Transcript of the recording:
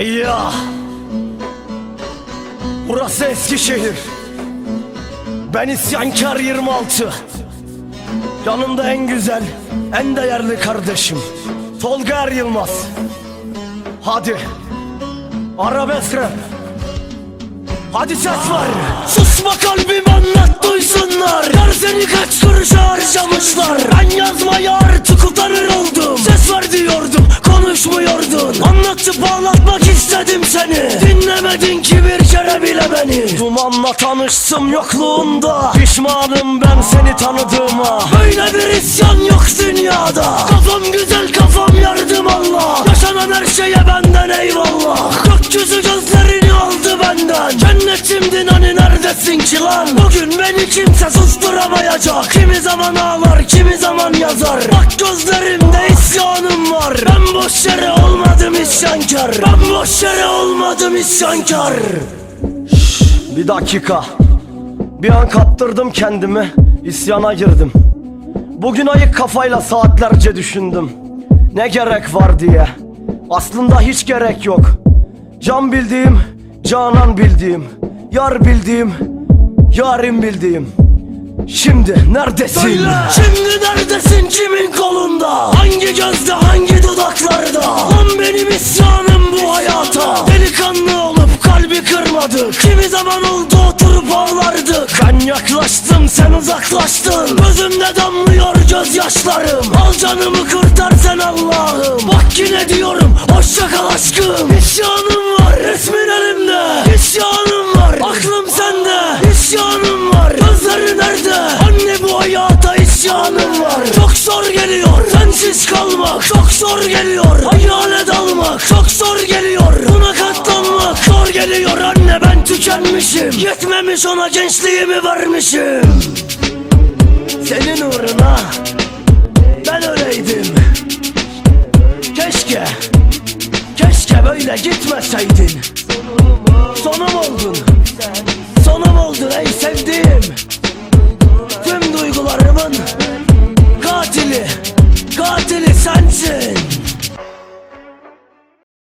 Ya. Burası Eskişehir. Ben isyankar 26. Yanımda en güzel, en değerli kardeşim. Tolga Er Yılmaz. Hadi. Arabesk rap. Hadi ses var. Susma kalbim anlat duysunlar. Anlatıp ağlatmak istedim seni. Dinlemedin ki bir kere bile beni. Dumanla tanıştım yokluğunda. Pişmanım ben seni tanıdığıma. Böyle bir isyan yok dünyada. Kafam güzel kafam yardım Allah. Yaşanan her şeye benden eyvallah. Gökyüzü gözlerini aldı benden. Cennetimdin neredesin ki lan? Bugün beni kimse susturamayacak. Kimi zaman ağlar kimi zaman yazar. Bak gözlerimde isyanım var. Ben boş yere olmadım isyankar. Ben boş yere olmadım isyankar. Bir dakika. Bir an kaptırdım kendimi. isyana girdim. Bugün ayık kafayla saatlerce düşündüm. Ne gerek var diye. Aslında hiç gerek yok. Can bildiğim, canan bildiğim, yar bildiğim, yarim bildiğim. Şimdi neredesin? Şimdi neredesin kimin kolunda? Hangi gözde hangi dudaklarda? Lan benim isyanım bu hayata Delikanlı olup kalbi kırmadık Kimi zaman oldu oturup ağlardık Ben yaklaştım sen uzaklaştın Gözümde damlıyor gözyaşlarım Al canımı kurtar sen Allah'ım Bak yine diyorum isyanım var. Çok zor geliyor. Sensiz kalmak Çok zor geliyor. Hayale dalmak Çok zor geliyor. Buna katlanmak Zor geliyor. Anne ben tükenmişim. Yetmemiş ona gençliğimi vermişim. Senin uğruna ben öyleydim Keşke Keşke böyle gitmeseydin. Sonum oldun. Sonum oldun ey sevdiğim